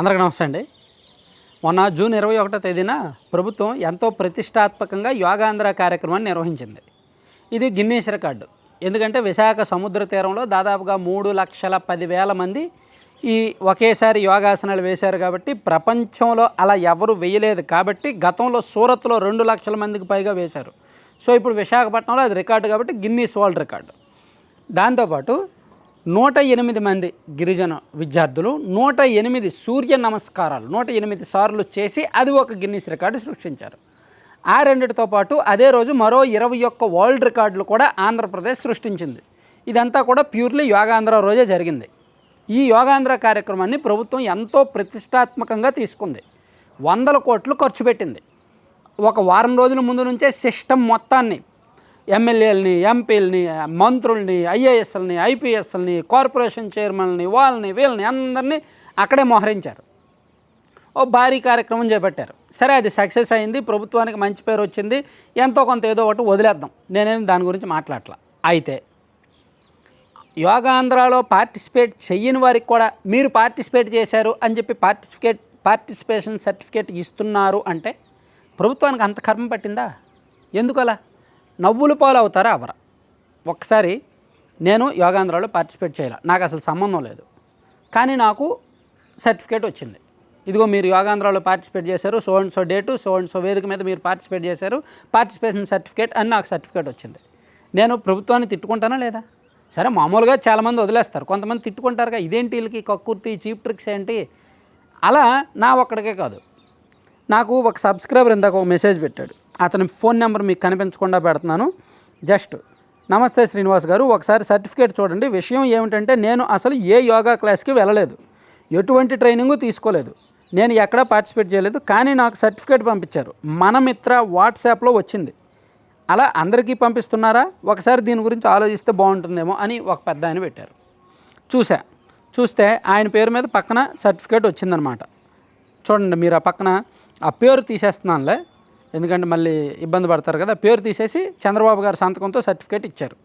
అందరికీ నమస్తే అండి. మొన్న జూన్ ఇరవై ఒకటో తేదీన ప్రభుత్వం ఎంతో ప్రతిష్టాత్మకంగా యోగాంధ్ర కార్యక్రమాన్ని నిర్వహించింది. ఇది గిన్నీస్ రికార్డు. ఎందుకంటే విశాఖ సముద్ర తీరంలో దాదాపుగా మూడు లక్షల పదివేల మంది ఈ ఒకేసారి యోగాసనాలు వేశారు కాబట్టి ప్రపంచంలో అలా ఎవరు వేయలేదు కాబట్టి గతంలో సూరత్లో రెండు లక్షల మందికి పైగా వేశారు. సో ఇప్పుడు విశాఖపట్నంలో అది రికార్డు కాబట్టి గిన్నీస్ వరల్డ్ రికార్డు. దాంతోపాటు నూట ఎనిమిది మంది గిరిజన విద్యార్థులు నూట ఎనిమిది సూర్య నమస్కారాలు నూట ఎనిమిది సార్లు చేసి అది ఒక గిన్నీస్ రికార్డు సృష్టించారు. ఆ రెండిటితో పాటు అదే రోజు మరో ఇరవై ఒక్క వరల్డ్ రికార్డులు కూడా ఆంధ్రప్రదేశ్ సృష్టించింది. ఇదంతా కూడా ప్యూర్లీ యోగాంధ్ర రోజే జరిగింది. ఈ యోగాంధ్ర కార్యక్రమాన్ని ప్రభుత్వం ఎంతో ప్రతిష్టాత్మకంగా తీసుకుంది. వందల కోట్లు ఖర్చు పెట్టింది. ఒక వారం రోజుల ముందు నుంచే సిస్టమ్ మొత్తాన్ని ఎమ్మెల్యేలని ఎంపీలని మంత్రుల్ని ఐఏఎస్ఎల్ని ఐపీఎస్ఎల్ని కార్పొరేషన్ చైర్మన్ని వాళ్ళని వీళ్ళని అందరినీ అక్కడే మోహరించారు. ఓ భారీ కార్యక్రమం చేపట్టారు. సరే అది సక్సెస్ అయింది ప్రభుత్వానికి మంచి పేరు వచ్చింది ఎంతో కొంత ఏదో ఒకటి వదిలేద్దాం. నేనేం దాని గురించి మాట్లాడలా అయితే యోగాంధ్రాలో పార్టిసిపేట్ చెయ్యని వారికి కూడా మీరు పార్టిసిపేట్ చేశారు అని చెప్పి పార్టిసిపేట్ పార్టిసిపేషన్ సర్టిఫికేట్ ఇస్తున్నారు అంటే ప్రభుత్వానికి అంత కర్మ పట్టిందా? ఎందుకలా? నవ్వులు పాలు అవుతారా అవరా ఒకసారి నేను యోగాంధ్రాలో పార్టిసిపేట్ చేయాలి? నాకు అసలు సంబంధం లేదు. కానీ నాకు సర్టిఫికేట్ వచ్చింది. ఇదిగో మీరు యోగాంధ్రాలో పార్టిసిపేట్ చేశారు so and so date so and so వేదిక మీద మీరు పార్టిసిపేట్ చేశారు పార్టిసిపేషన్ సర్టిఫికేట్ అని నాకు సర్టిఫికేట్ వచ్చింది. నేను ప్రభుత్వాన్ని తిట్టుకుంటానా లేదా? సరే మామూలుగా చాలామంది వదిలేస్తారు. కొంతమంది తిట్టుకుంటారుగా ఇదేంటి వీళ్ళకి కక్కుర్తి చీప్ ట్రిక్స్ ఏంటి? అలా నా ఒక్కడికే కాదు. నాకు ఒక సబ్స్క్రైబర్ ఇందాక ఒక మెసేజ్ పెట్టాడు. అతని ఫోన్ నెంబర్ మీకు కనిపించకుండా పెడుతున్నాను. జస్ట్ నమస్తే శ్రీనివాస్ గారు ఒకసారి సర్టిఫికేట్ చూడండి. విషయం ఏమిటంటే నేను అసలు ఏ యోగా క్లాస్కి వెళ్ళలేదు. ఎటువంటి ట్రైనింగు తీసుకోలేదు. నేను ఎక్కడా పార్టిసిపేట్ చేయలేదు కానీ నాకు సర్టిఫికేట్ పంపించారు. మన మిత్ర వాట్సాప్లో వచ్చింది. అలా అందరికీ పంపిస్తున్నారా? ఒకసారి దీని గురించి ఆలోచిస్తే బాగుంటుందేమో అని ఒక పెద్ద ఆయన పెట్టారు. చూసా చూస్తే ఆయన పేరు మీద పక్కన సర్టిఫికేట్ వచ్చిందనమాట చూడండి మీరు ఆ పక్కన ఆ పేరు తీసేస్తున్నానులే. ఎందుకంటే మళ్ళీ ఇబ్బంది పడతారు కదా. పేరు తీసేసి చంద్రబాబు గారి సంతకంతో సర్టిఫికేట్ ఇచ్చారు.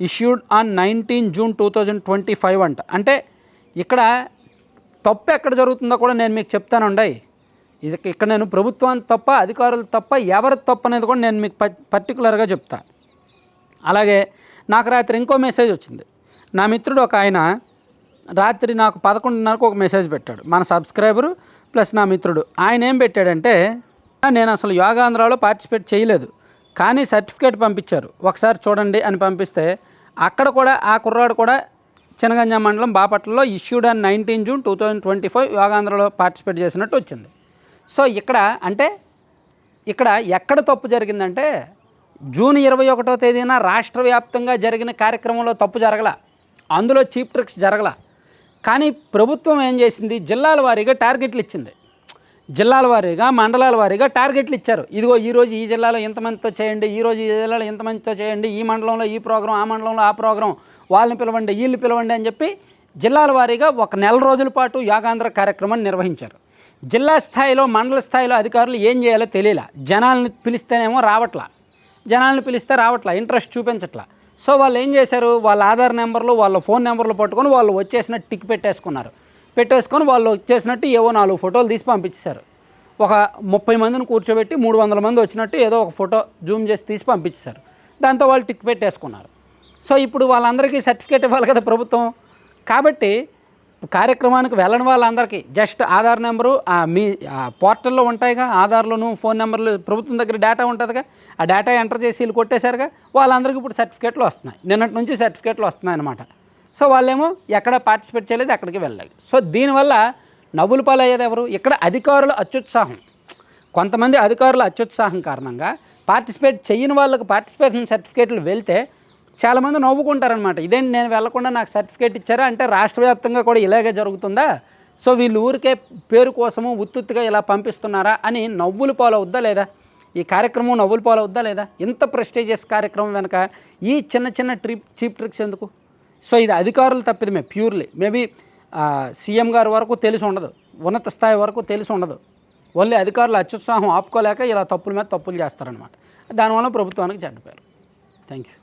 Issued on nineteen June two thousand twenty five అంట. అంటే ఇక్కడ తప్పు ఎక్కడ జరుగుతుందో కూడా నేను మీకు చెప్తానుండీ. ఇది ఇక్కడ నేను ప్రభుత్వం తప్ప అధికారులు తప్ప ఎవరి తప్పు అనేది కూడా నేను మీకు పర్టికులర్గా చెప్తా. అలాగే నాకు రాత్రి ఇంకో మెసేజ్ వచ్చింది. నా మిత్రుడు ఒక ఆయన రాత్రి నాకు పదకొండున్నరకు ఒక మెసేజ్ పెట్టాడు. మన సబ్స్క్రైబరు ప్లస్ నా మిత్రుడు. ఆయన ఏం పెట్టాడంటే నేను అసలు యోగాంధ్రాలో పార్టిసిపేట్ చేయలేదు. కానీ సర్టిఫికేట్ పంపించారు. ఒకసారి చూడండి అని పంపిస్తే అక్కడ కూడా ఆ కుర్రాడు కూడా చినగంజ మండలం బాపట్లలో issued and nineteen June two thousand twenty five యోగాంధ్రలో participate చేసినట్టు వచ్చింది. సో ఇక్కడ అంటే ఇక్కడ ఎక్కడ తప్పు జరిగిందంటే జూన్ ఇరవై ఒకటో తేదీన రాష్ట్ర వ్యాప్తంగా జరిగిన కార్యక్రమంలో తప్పు జరగల. అందులో చీప్ ట్రిక్స్ జరగల. కానీ ప్రభుత్వం ఏం చేసింది? జిల్లాల వారీగా టార్గెట్లు ఇచ్చింది. జిల్లాల వారీగా మండలాల వారీగా టార్గెట్లు ఇచ్చారు. ఇదిగో ఈరోజు ఈ జిల్లాలో ఇంతమందితో చేయండి ఈరోజు ఈ జిల్లాలో ఇంతమందితో చేయండి ఈ మండలంలో ఈ ప్రోగ్రాం ఆ మండలంలో ఆ ప్రోగ్రాం వాళ్ళని పిలవండి వీళ్ళు పిలవండి అని చెప్పి జిల్లాల వారీగా ఒక నెల రోజుల పాటు యోగాంధ్ర కార్యక్రమాన్ని నిర్వహించారు. జిల్లా స్థాయిలో మండల స్థాయిలో అధికారులు ఏం చేయాలో తెలియలే. జనాల్ని పిలిస్తేనేమో రావట్లా. జనాల్ని పిలిస్తే రావట్లా ఇంట్రెస్ట్ చూపించట్లా. సో వాళ్ళు ఏం చేశారు? వాళ్ళ ఆధార్ నెంబర్లు వాళ్ళ ఫోన్ నెంబర్లు పట్టుకొని వాళ్ళు వచ్చేసిన టిక్ పెట్టేసుకున్నారు. పెట్టేసుకొని వాళ్ళు వచ్చేసినట్టు ఏవో నాలుగు ఫోటోలు తీసి పంపించారు ఒక ముప్పై మందిని కూర్చోబెట్టి మూడు వందల మంది వచ్చినట్టు ఏదో ఒక ఫోటో జూమ్ చేసి తీసి పంపించారు దాంతో వాళ్ళు టిక్ పెట్టేసుకున్నారు. సో ఇప్పుడు వాళ్ళందరికీ సర్టిఫికేట్ ఇవ్వాలి కదా ప్రభుత్వం. కాబట్టి కార్యక్రమానికి వెళ్ళని వాళ్ళందరికీ జస్ట్ ఆధార్ నెంబరు మీ ఆ పోర్టల్లో ఉంటాయిగా ఆధార్లోను ఫోన్ నెంబర్లు ప్రభుత్వం దగ్గర డేటా ఉంటుందిగా. ఆ డేటా ఎంటర్ చేసి వీళ్ళు కొట్టేశారుగా. వాళ్ళందరికీ ఇప్పుడు సర్టిఫికేట్లు వస్తున్నాయి. నిన్నటి నుంచి సర్టిఫికేట్లు వస్తున్నాయి అన్నమాట సో వాళ్ళేమో ఎక్కడ పార్టిసిపేట్ చేయలేదు ఎక్కడికి వెళ్ళలేదు. సో దీనివల్ల నవ్వులు పాలయ్యేది ఎవరు? ఇక్కడ అధికారుల అత్యుత్సాహం. కొంతమంది అధికారుల అత్యుత్సాహం కారణంగా పార్టిసిపేట్ చేయని వాళ్ళకి పార్టిసిపేషన్ సర్టిఫికేట్లు వెళ్తే చాలామంది నవ్వుకుంటారనమాట ఇదేంటి నేను వెళ్ళకుండా నాకు సర్టిఫికేట్ ఇచ్చారా? అంటే రాష్ట్ర వ్యాప్తంగా కూడా ఇలాగే జరుగుతుందా? సో వీళ్ళు ఊరికే పేరు కోసము ఉత్తుత్తుగా ఇలా పంపిస్తున్నారా అని నవ్వులు పాలవుద్దా లేదా? ఈ కార్యక్రమం నవ్వులు పాలవుద్దా లేదా? ఇంత ప్రెస్టీజియస్ కార్యక్రమం వెనక ఈ చిన్న చిన్న ట్రిప్ చీప్ ట్రిక్స్ ఎందుకు? సో ఇది అధికారులు తప్పిదమే ప్యూర్లీ. మేబీ సీఎం గారి వరకు తెలిసి ఉండదు. ఉన్నత స్థాయి వరకు తెలిసి ఉండదు. ఓన్లీ అధికారులు అత్యుత్సాహం ఆపుకోలేక ఇలా తప్పుల మీద తప్పులు చేస్తారనమాట దానివల్ల ప్రభుత్వానికి చెడ్డ పేరు. Thank you